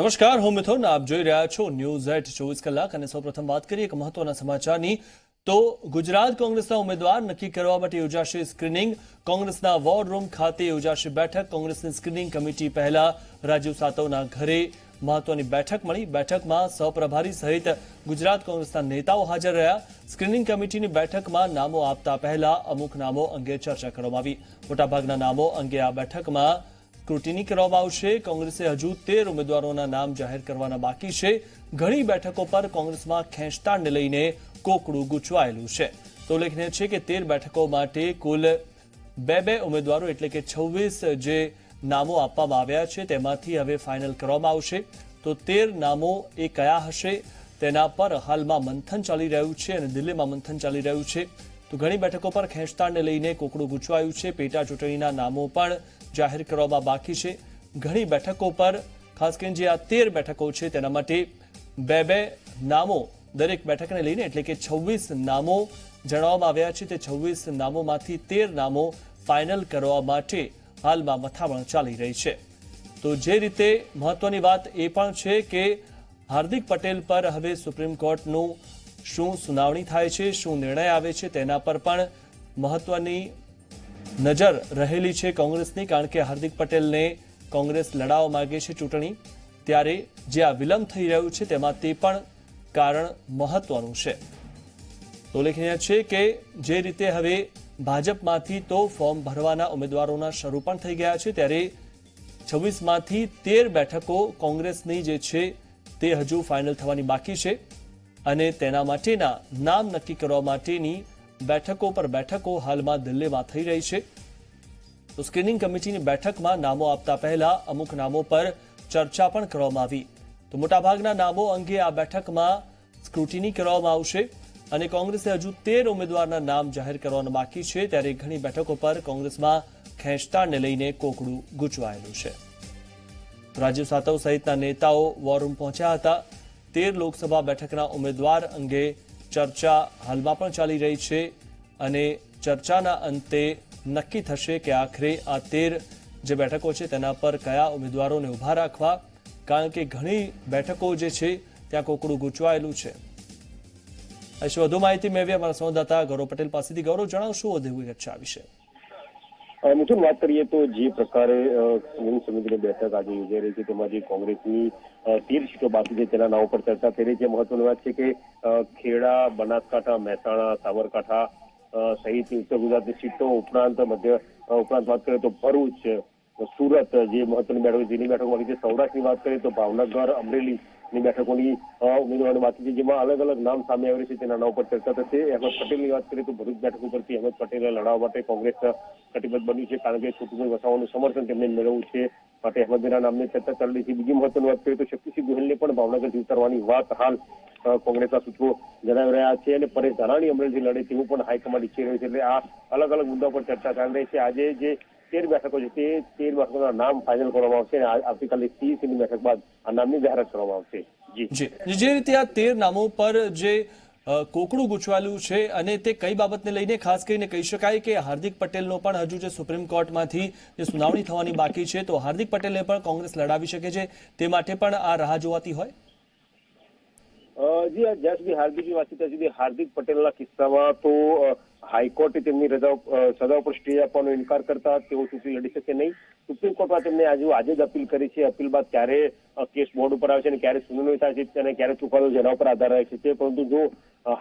નમસ્કાર, હું મિથુન. આપ જોઈ રહ્યા છો ન્યૂઝ એટ ચોવીસ કલાક અને સૌપ્રથમ વાત કરીએ એક મહત્વના સમાચારની. તો ગુજરાત કોંગ્રેસના ઉમેદવાર નક્કી કરવા માટે યોજાશે સ્ક્રીનિંગ. કોંગ્રેસના વોર રૂમ ખાતે યોજાશે બેઠક. કોંગ્રેસની સ્ક્રીનિંગ કમિટી પહેલા રાજીવ સાતવના ઘરે મહત્વની બેઠક મળી. બેઠકમાં સહપ્રભારી સહિત ગુજરાત કોંગ્રેસના નેતાઓ હાજર રહ્યા. સ્ક્રીનિંગ કમિટીની બેઠકમાં નામો આપતા પહેલા અમુક નામો અંગે ચર્ચા કરવામાં આવી. મોટાભાગના નામો અંગે આ બેઠકમાં સ્ક્રુટિની કરવામાં આવશે. કોંગ્રેસે હજુ તેર ઉમેદવારોના નામ જાહેર કરવાના બાકી છે. ઘણી બેઠકો પર કોંગ્રેસમાં ખેંચતાણને લઈને કોકડું ગૂંચવાયેલું છે. તો ઉલ્લેખનીય છે કે તેર બેઠકો માટે કુલ બે બે ઉમેદવારો, એટલે કે છવ્વીસ જે નામો આપવામાં આવ્યા છે, તેમાંથી હવે ફાઇનલ કરવામાં આવશે. તો તેર નામો એ કયા હશે? તેના પર હાલમાં મંથન ચાલી રહ્યું છે અને દિલ્હીમાં મંથન ચાલી રહ્યું છે. તો ઘણી બેઠકો પર ખેંચતાણને લઈને કોકડું ગૂંચવાયું છે. પેટા ચૂંટણીના નામો પણ જાહેર કરવામાં બાકી છે. ઘણી બેઠકો પર, ખાસ કરીને જે આ તેર બેઠકો છે તેના માટે બે બે નામો દરેક બેઠકને લઈને, એટલે કે છવ્વીસ નામો જણાવવામાં આવ્યા છે. તે છવ્વીસ નામોમાંથી તેર નામો ફાઇનલ કરવા માટે હાલમાં મથામણ ચાલી રહી છે. તો જે રીતે મહત્વની વાત એ પણ છે કે હાર્દિક પટેલ પર હવે સુપ્રીમ કોર્ટનું શું સુનાવણી થાય છે, શું નિર્ણય આવે છે તેના પર પણ મહત્વની નજર રહેલી છે કોંગ્રેસની, કારણ કે હાર્દિક પટેલને કોંગ્રેસ લડાવવા માગે છે ચૂંટણી. ત્યારે જે આ વિલંબ થઈ રહ્યું છે, તેમાં તે પણ કારણ મહત્વનું છે. ઉલ્લેખનીય છે કે જે રીતે હવે ભાજપમાંથી તો ફોર્મ ભરવાના ઉમેદવારોના શરૂ પણ થઈ ગયા છે, ત્યારે છવ્વીસમાંથી તેર બેઠકો કોંગ્રેસની જે છે, તે હજુ ફાઇનલ થવાની બાકી છે. અને તેના માટેના નામ નક્કી કરવા માટેની બેઠકો પર બેઠકો હાલમાં દિલ્હીમાં થઈ રહી છે. તો સ્ક્રીનિંગ કમિટીની બેઠકમાં નામો આપતા પહેલા અમુક નામો પર ચર્ચા પણ કરવામાં આવી. તો મોટાભાગના નામો અંગે આ બેઠકમાં સ્ક્રુટિની કરવામાં આવશે. અને કોંગ્રેસે હજુ તેર ઉમેદવારના નામ જાહેર કરવાનું બાકી છે, ત્યારે ઘણી બેઠકો પર કોંગ્રેસમાં ખેંચતાણને લઈને કોકડું ગૂંચવાયેલું છે. રાજીવ સાતવ સહિતના નેતાઓ વોરૂમ પહોંચ્યા હતા. તેર લોકસભા બેઠકના ઉમેદવાર અંગે ચર્ચા હાલમાં પણ ચાલી રહી છે અને ચર્ચાના અંતે નક્કી થશે કે આખરે આ તેર જે બેઠકો છે તેના પર કયા ઉમેદવારોને ઊભા રાખવા, કારણ કે ઘણી બેઠકો જે છે ત્યાં કોકડું ગૂંચવાયેલું છે. હશે વધુ માહિતી મેળવી અમારા સંવાદદાતા ગૌરવ પટેલ પાસેથી. ગૌરવ, જણાવશો વધુ ચર્ચા વિશે? મિથુન, વાત કરીએ તો જે પ્રકારે સ્ક્રીનિંગ સમિતિની બેઠક આજે યોજાઈ રહી છે, તેમાં જે કોંગ્રેસની તેર સીટો બાકી છે તેના નામ પર ચર્ચા થઈ રહી છે. મહત્વની વાત છે કે ખેડા બનાસકાંઠા મહેસાણા સાબરકાંઠા અ, સહિત ઉત્તર ગુજરાતની સીટો ઉપરાંત મધ્ય ઉપરાંત વાત કરીએ તો ભરૂચ સુરત જે મહત્વની બેઠક જેની બેઠકો મળી છે. સૌરાષ્ટ્રની વાત કરીએ તો ભાવનગર અમરેલી ની બેઠકોની અ, ઉમેદવારોની બાકી છે જેમાં અલગ અલગ નામ સામે આવી છે તેના નામ ઉપર ચર્ચા થશે. અહેમદ પટેલની વાત કરીએ તો ભરૂચ બેઠક ઉપરથી અહેમદ પટેલને લડાવવા માટે કોંગ્રેસ કટિબદ્ધ બન્યું છે કારણ કે છોટુભાઈ વસાવાનું સમર્થન તેમને મેળવવું છે. માટે અહેમદભાઈના નામની ચર્ચા ચાલી છે. બીજી મહત્વની વાત કરીએ તો શક્તિસિંહ ગોહિલને પણ ભાવનગરથી ઉતારવાની વાત હાલ કોંગ્રેસના સૂત્રો જણાવી રહ્યા છે અને પરેશ ધાનાણી અમરેલીથી લડે તેવું પણ હાઈકમાન્ડ ઈચ્છી રહ્યું છે એટલે આ અલગ અલગ મુદ્દા પર ચર્ચા ચાલી રહી છે. આજે જે તેર બેઠકો છે તે તેર બેઠકોના નામ ફાઇનલ કરવામાં આવશે અને આવતીકાલે સીઈસીની બેઠક બાદ આ નામની જાહેરાત કરવામાં આવશે. જી. જી. રીતે આ તેર નામો પર જે કોકડું ગૂંચવાયું છે અને તે કઈ બાબતને લઈને ખાસ કરીને કહી શકાય કે હાર્દિક પટેલનો પણ હજુ જે સુપ્રીમ કોર્ટમાંથી જે સુનાવણી થવાની બાકી છે, તો હાર્દિક પટેલને પણ કોંગ્રેસ લડાવી શકે છે તે માટે પણ આ રાહ જોવાતી હોય? જી જ્યાં સુધી હાર્દિકની વાત ત્યાં સુધી હાર્દિક પટેલના કિસ્સામાં તો હાઈકોર્ટે તેમની રજા સજા ઉપર સ્ટે આપવાનો ઇન્કાર કરતા તેઓ ચૂંટણી લડી શકે નહીં. સુપ્રીમ કોર્ટમાં તેમને આજે આજે જ અપીલ કરી છે. અપીલ બાદ ક્યારે કેસ બોર્ડ ઉપર આવે છે અને ક્યારે સુનાવણી થાય છે અને ક્યારે ચુકાદો જેના ઉપર આધાર રહે છે તે, પરંતુ જો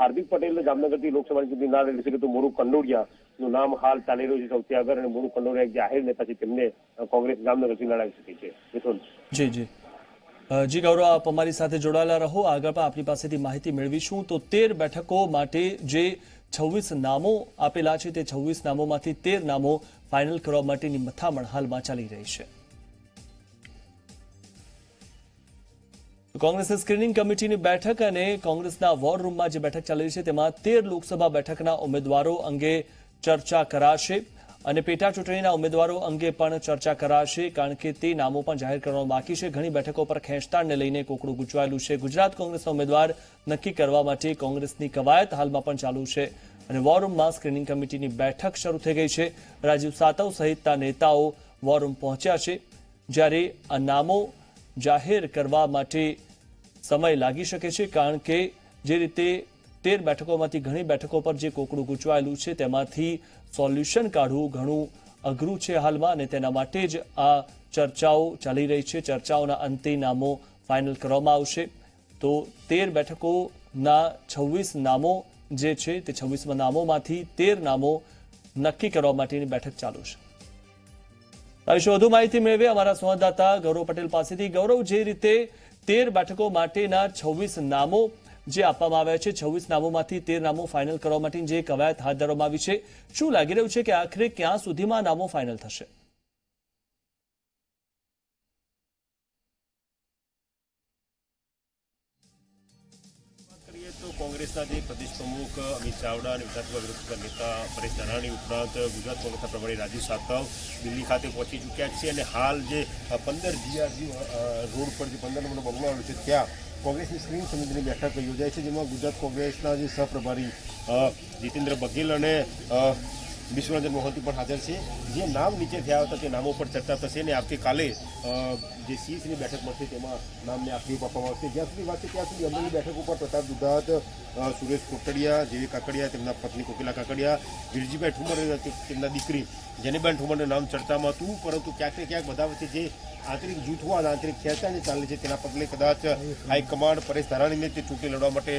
હાર્દિક પટેલ જામનગરથી લોકસભાની ચૂંટણી ના લડી શકે તો મોરુ કંડોડિયાનું નામ હાલ ચાલી રહ્યું છે સૌથી આગળ અને મોરુ કંડોડિયા એક જાહેર નેતા છે તેમને કોંગ્રેસ જામનગરથી લડાવી શકે છે. જી જી. જી ગૌરવ, આપ અમારી સાથે જોડાયેલા રહો. આગળ પણ આપની પાસેથી માહિતી મેળવીશું. તો તેર બેઠકો માટે જે છવ્વીસ નામો આપેલા છે, તે છવ્વીસ નામોમાંથી તેર નામો ફાઇનલ કરવા માટેની મથામણ હાલમાં ચાલી રહી છે. કોંગ્રેસ સ્ક્રીનિંગ કમિટીની બેઠક અને કોંગ્રેસના વોર રૂમમાં જે બેઠક ચાલી રહી છે, તેમાં તેર લોકસભા બેઠકના ઉમેદવારો અંગે ચર્ચા કરાશે. અને પેટા ચૂંટણીના ઉમેદવારો અંગે પણ ચર્ચા કરાશે, કારણ કે તે નામો પણ જાહેર કરવાનું બાકી છે. ઘણી બેઠકો પર ખેંચતાણને લઈને કોકડું ગૂંચવાયેલું છે. ગુજરાત કોંગ્રેસના ઉમેદવાર નક્કી કરવા માટે કોંગ્રેસની કવાયત હાલમાં પણ ચાલુ છે. અને વોર રૂમમાં સ્ક્રીનિંગ કમિટીની બેઠક શરૂ થઈ ગઈ છે. રાજીવ સાતવ સહિતના નેતાઓ વોર રૂમ પહોંચ્યા છે. જ્યારે આ નામો જાહેર કરવા માટે સમય લાગી શકે છે, કારણ કે જે રીતે તેર બેઠકોમાંથી ઘણી બેઠકો પર જે કોકડું ગૂંચવાયેલું છે, તેમાંથી સોલ્યુશન કાઢવું ઘણું અઘરું છે હાલમાં અને તેના માટે જ આ ચર્ચાઓ ચાલી રહી છે. ચર્ચાઓના અંતે નામો ફાઇનલ કરવામાં આવશે. તો તેર બેઠકોના છવ્વીસ નામો જે છે તે છવ્વીસમાં નામોમાંથી તેર નામો નક્કી કરવા માટેની બેઠક ચાલુ છે. આ વિશે વધુ માહિતી મેળવે અમારા સંવાદદાતા ગૌરવ પટેલ પાસેથી. ગૌરવ, જે રીતે તેર બેઠકો માટેના છવ્વીસ નામો જે આપવામાં આવ્યા છે, છવ્વીસ નામોમાંથી તેર નામો ફાઇનલ કરવા માટેની જે કવાયત હાથ ધરવામાં આવી છે. શું લાગી રહ્યું છે કે આખરે ક્યાં સુધીમાં નામો ફાઇનલ થશે? કોંગ્રેસના જે પ્રદેશ પ્રમુખ અમિત ચાવડા અને વિધાનસભા વિરોધી નેતા પરેશ ધાનાણી ઉપરાંત ગુજરાત કોંગ્રેસના પ્રભારી રાજીવ સાતવ દિલ્હી ખાતે પહોંચી ચૂક્યા છે અને હાલ જે પંદર જીઆરજી રોડ પર જે પંદર નંબરનો બંગલો આવ્યો છે, ત્યાં કોંગ્રેસની સ્ક્રીન સમિતિની બેઠક યોજાય છે જેમાં ગુજરાત કોંગ્રેસના જે સહપ્રભારી જીતેન્દ્ર બઘેલ અને વિશ્વરંજન મોહંતી પણ હાજર છે. જે નામ નીચે થયા હતા, તે નામો પર ચર્ચા થશે અને આવતીકાલે જે સીએસની બેઠક મળશે, તેમાં નામને આખરી આપવામાં આવશે. જ્યાં સુધી વાત છે, ત્યાં સુધી અમરેલી બેઠક ઉપર પ્રતાપ દુધાત સુરેશ કોટડિયા, જેવી કાકડિયા, તેમના પત્ની કોકિલા કાકડિયા, ગિરજીભાઈ ઠુમર તેમના દીકરી જેનીબેન ઠુમરનું નામ ચર્ચામાં હતું, પરંતુ ક્યાંક ને ક્યાંક બધા વચ્ચે જે આંતરિક જૂથો અને આંતરિક ખેંચાણ ચાલે છે. તેના પગલે કદાચ હાઈકમાન્ડ પરેશ ધારાણીને તે ચૂંટણી લડવા માટે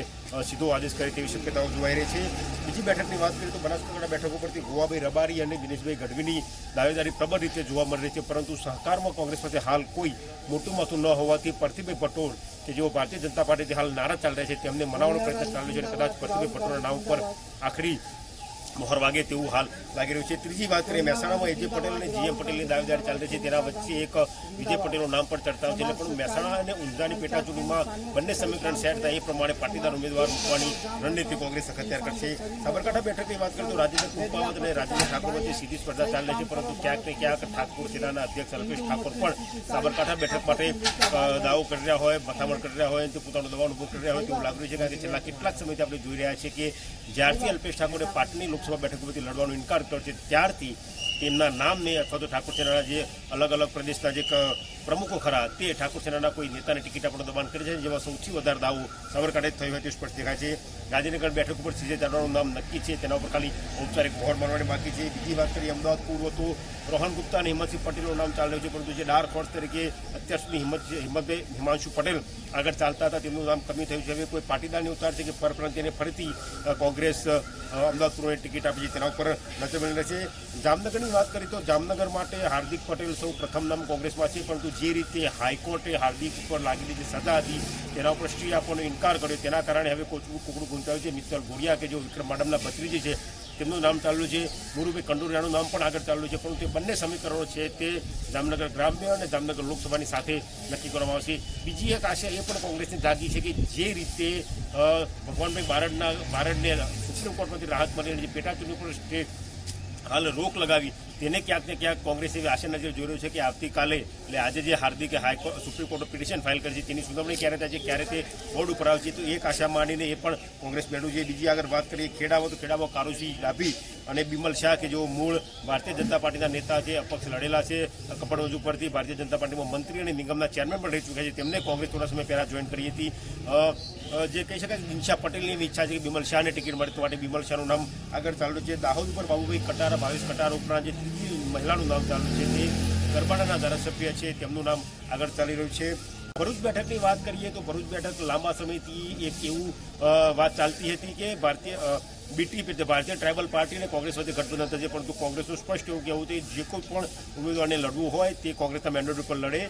સીધો આદેશ કરે તેવી શક્યતાઓ જોવાઈ રહી છે. બીજી બેઠકની વાત કરીએ તો બનાસકાંઠા બેઠક ઉપરથી ગોવાભાઈ રબારી અને દિનેશભાઈ ગઢવીની દાવેદારી પ્રબળ રીતે જોવા મળી રહી છે. પરંતુ સહકારમાં કોંગ્રેસ પાસે હાલ કોઈ મોટું માથું ન હોવાથી પરથીભાઈ પટોળ કે જેઓ ભારતીય જનતા પાર્ટીથી હાલ નારાજ ચાલી રહ્યા છે, તેમને મનાવવાનો પ્રયત્ન ચાલી છે કદાચ પરથીભાઈ પટોળના નામ ઉપર આખરી મોહર વાગે તેવું હાલ લાગી રહ્યું છે. ત્રીજી વાત કરીએ, મહેસાણામાં એજે પટેલ અને જીએમ પટેલની દાવેદારી ચાલી રહી છે. તેના વચ્ચે એક વિજય પટેલનું નામ પણ ચડતા છે. એટલે પણ મહેસાણા અને ઉંઝાની પેટાચૂંટણીમાં બંને સમીકરણ સેટ થાય એ પ્રમાણે પાટીદાર ઉમેદવાર મૂકવાની રણનીતિ કોંગ્રેસ અખત્યાર કરશે. સાબરકાંઠા બેઠકની વાત કરીએ તો રાજેન્દ્ર કુંપાવત અને રાજેન્દ્ર ઠાકોર વચ્ચે સીધી સ્પર્ધા ચાલી છે. પરંતુ ક્યાંક ને ક્યાંક ઠાકોર સેનાના અધ્યક્ષ અલ્પેશ ઠાકોર પણ સાબરકાંઠા બેઠક માટે દાવો કરી રહ્યા હોય, મથામણ કરી રહ્યા હોય તો પોતાનો દબાણ ઊભો કરી રહ્યા હોય તેવું લાગી રહ્યું છે. કારણ કે છેલ્લા કેટલાક સમયથી આપણે જોઈ રહ્યા છીએ કે જ્યારથી અલ્પેશ ઠાકોરે પાટની લોકસભા બેઠક ઉપરથી લડવાનો ઇનકાર કર્યો છે. ત્યારથી તેમના નામને અથવા તો ઠાકોર સેનાના જે અલગ અલગ પ્રદેશના જે પ્રમુખો ખરા તે ઠાકોર સેનાના કોઈ નેતાને ટિકિટ આપવાનું દબાણ કરે છે, જેમાં સૌથી વધારે દાવો સાબરકાંઠે થયો હોય તે સ્પષ્ટ દેખાય છે. ગાંધીનગર બેઠક ઉપર સીજે ચાવડાનું નામ નક્કી છે, તેના ઉપર ખાલી ઔપચારિક મોહર મારવાની બાકી છે. બીજી વાત કરીએ, અમદાવાદ પૂર્વ તો રોહન ગુપ્તા અને હિંમતસિંહ પટેલનું નામ ચાલી રહ્યું છે, પરંતુ જે ડાર્ક હોર્સ તરીકે અત્યાર સુધી હિંમત હિંમતભાઈ હિમાંશુ પટેલ આગળ ચાલતા હતા, તેમનું નામ કમી થયું છે. હવે કોઈ પાટીદારની ઉતાર છે કે પરપ્રાંતિને ફરીથી કોંગ્રેસ અમદાવાદ પૂર્વને ટિકિટ આપી છે, તેના ઉપર નજર મળી રહી છે. જામનગરની વાત કરીએ તો જામનગર માટે હાર્દિક પટેલ સૌ પ્રથમ નામ કોંગ્રેસમાં છે, પરંતુ જે રીતે હાઈકોર્ટે હાર્દિક ઉપર લાગેલી જે સજા હતી, તેના ઉપર સ્ટે આપવાનો ઇનકાર કર્યો. તેના કારણે હવે કોચવું કુકડું ગુંચાયું છે. મિત્તલ ગોડિયા કે જો વિક્રમ માડમના ભત્રીજી છે, તેમનું નામ ચાલ્યું છે. ગુરુભાઈ કંડોરિયાનું નામ પણ આગળ ચાલ્યું છે. પરંતુ તે બંને સમીકરણો છે તે જામનગર ગ્રામ્ય અને જામનગર લોકસભાની સાથે નક્કી કરવામાં આવશે. બીજી એક આશા એ પણ કોંગ્રેસની જાગી છે કે જે રીતે ભગવાનભાઈ બારડના, બારડને સુપ્રીમ કોર્ટમાંથી રાહત મળી અને જે પેટા ચૂંટણી પર સ્ટે હાલ રોક લગાવી. તેને ક્યાંક ને ક્યાંક કોંગ્રેસે આશા નજર જોઈ છે કે આવતીકાલે, એટલે આજે જે હાર્દિકે high court supreme court petition file કરી છે, તેની સુનાવણી ક્યારે થાય છે, ક્યારે તે બોર્ડ ઉપર આવશે, તો એક આશા માંડીને એ પણ કોંગ્રેસ મેળવું છે. બીજી આગળ વાત કરીએ, ખેડાવો તો ખેડાવો કારુસી ડાભી. અને બિમલ શાહ કે જેઓ મૂળ ભારતીય જનતા પાર્ટીના નેતા છે, અપક્ષ લડેલા છે કપડવજ ઉપરથી ભારતીય જનતા પાર્ટીમાં મંત્રી અને નિગમના ચેરમેન પણ રહી ચૂક્યા છે. તેમને કોંગ્રેસ થોડા સમય પહેલા જોઈન કરી હતી. જે કહી શકાય કે દિનશા પટેલની ઈચ્છા છે કે બિમલ શાહને ટિકિટ મળે તો માટે બિમલ શાહનું નામ આગળ ચાલ્યું છે. દાહોદ ઉપર બાબુભાઈ કટારા, ભાવેશ કટારા ઉપરાંત જે ત્રીજી મહિલાનું નામ ચાલ્યું છે તે ગરબાડાના ધારાસભ્ય છે. તેમનું નામ આગળ ચાલી રહ્યું છે. ભરૂચ બેઠકની વાત કરીએ તો ભરૂચ બેઠક લાંબા સમયથી એક એવું વાત ચાલતી હતી કે ભારતીય બીટીપી ભારતીય ટ્રાઇબલ પાર્ટી અને કોંગ્રેસ વચ્ચે ગઠબંધન થશે, પરંતુ કોંગ્રેસનું સ્પષ્ટ એવું કહેવું કે જે કોઈ પણ ઉમેદવારને લડવું હોય, તે કોંગ્રેસના મેન્ડેટ ઉપર લડે.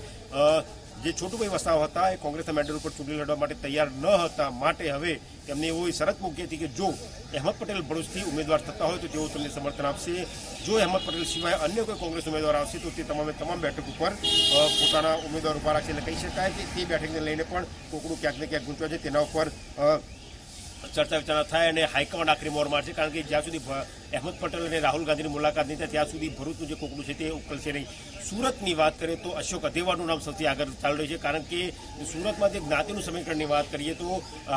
જે છોટુભાઈ વસાવા હતા, એ કોંગ્રેસના મેન્ડેટ ઉપર ચૂંટણી લડવા માટે તૈયાર ન હતા. માટે હવે તેમને એવી શરત મૂકી હતી કે જો અહેમદ પટેલ ભરૂચથી ઉમેદવાર થતા હોય, તો તેઓ તમને સમર્થન આપશે. જો અહેમદ પટેલ સિવાય અન્ય કોઈ કોંગ્રેસ ઉમેદવાર આવશે, તો તે તમામે તમામ બેઠક ઉપર પોતાના ઉમેદવાર ઊભા રાખીને કહી શકાય કે તે બેઠકને લઈને પણ કોકડું ક્યાંક ને ક્યાંક ગૂંચવા છે. તેના ઉપર ચર્ચા વિચારણા થાય અને હાઈકમાન્ડ આખરી મોર મારશે કારણ કે જ્યાં સુધી અહેમદ પટેલ અને રાહુલ ગાંધીની મુલાકાત નહીં ત્યાં સુધી ભરૂચનું જે કોકડું છે તે ઉકલશે નહીં. સુરતની વાત કરીએ તો અશોક અધેવાનું નામ સૌથી આગળ ચાલી રહ્યું છે, કારણ કે સુરતમાં જે જ્ઞાતિનું સમીકરણની વાત કરીએ તો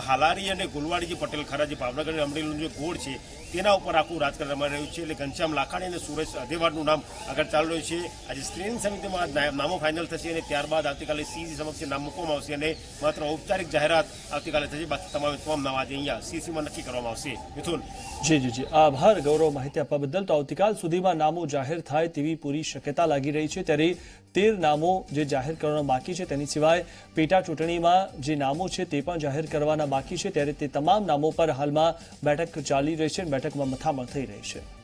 હાલારી અને ગુલવાડી જે પટેલ ખરા, જે ભાવનગર અને અમરેલીનું જે ગોળ છે, તેના ઉપર આખું રાજકારણ રમાઈ રહ્યું છે. એટલે ઘનશ્યામ લાખાણી અને સુરેશ અધેવાડનું નામ આગળ ચાલી રહ્યું છે. આજે સ્ક્રીનિંગ સમિતિમાં નામો ફાઇનલ થશે અને ત્યારબાદ આવતીકાલે સીસી સમક્ષ નામ મૂકવામાં આવશે અને માત્ર ઔપચારિક જાહેરાત આવતીકાલે થશે. બાકી તમામ તમામ નામ આજે અહીંયા સીસીમાં નક્કી કરવામાં આવશે. મિથુન. જી જી જી. આભાર, ગૌરવ માહિતી આપવા બદલ તો આવતીકાલ સુધીમાં નામો જાહેર થાય તેવી પૂરી શક્યતા લાગી રહી છે. ત્યારે તેર નામો જે જાહેર કરવાના બાકી છે તેની સિવાય પેટા ચૂંટણીમાં જે નામો છે તે પણ જાહેર કરવાના બાકી છે. ત્યારે તે તમામ નામો પર હાલમાં બેઠક ચાલી રહી છે બેઠકમાં મથામણ થઈ રહી છે.